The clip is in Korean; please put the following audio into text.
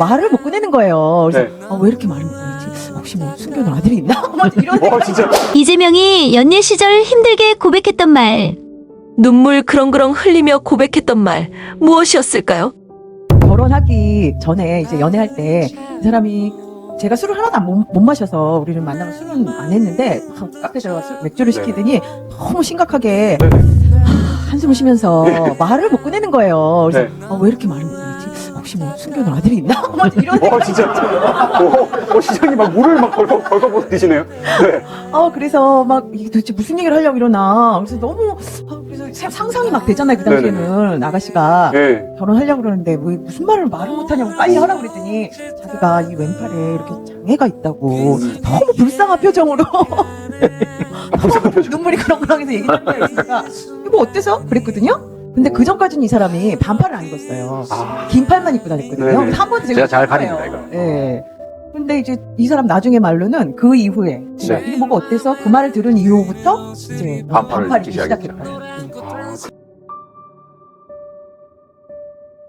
말을 못 꺼내는 거예요. 그래서 네. 아, 왜 이렇게 말을 못 꺼내지? 혹시 뭐 숨겨놓은 아들이 있나? 막 이런 어, 진짜. 이재명이 연애 시절 힘들게 고백했던 말. 눈물 그렁그렁 흘리며 고백했던 말 무엇이었을까요? 결혼하기 전에 이제 연애할 때 이 사람이 제가 술을 하나도 안 못, 못 마셔서 우리를 만나면 술은 안 했는데 카페 들어가서 맥주를 시키더니 너무 심각하게 네네. 한숨을 쉬면서 말을 못 꺼내는 거예요. 그래서 네. 아, 왜 이렇게 말을 못? 혹시 뭐 숨겨놓은 아들이 있나? 막 이런 어, 진짜. 어, 어, 시장님 막 물을 막 벌컥, 벌컥 드시네요. 네. 어 그래서 막 이게 도대체 무슨 얘기를 하려고 이러나 그래서 너무 아, 그래서 사- 상상이 막 되잖아요 그 당시에는 아가씨가 네. 결혼하려고 그러는데 왜 무슨 말을 말을 못하냐고 빨리 하라고 그랬더니 자기가 이 왼팔에 이렇게 장애가 있다고 너무 불쌍한 표정으로 아, 불쌍한 표정. 눈물이 그렁그렁해서 얘기했어요 그러니까 이거 어때서 그랬거든요 근데 그 전까지는 이 사람이 반팔을 안 입었어요 아, 긴 팔만 입고 다녔거든요 네네. 그래서 한 번도 제가 잘 봤어요. 가립니다, 이거. 예. 근데 이제 이 사람 나중에 말로는 그 이후에 제가 네. 이게 뭐가 어때서 그 말을 들은 이후부터 이제 반팔을 반팔 입기 입기 시작했다.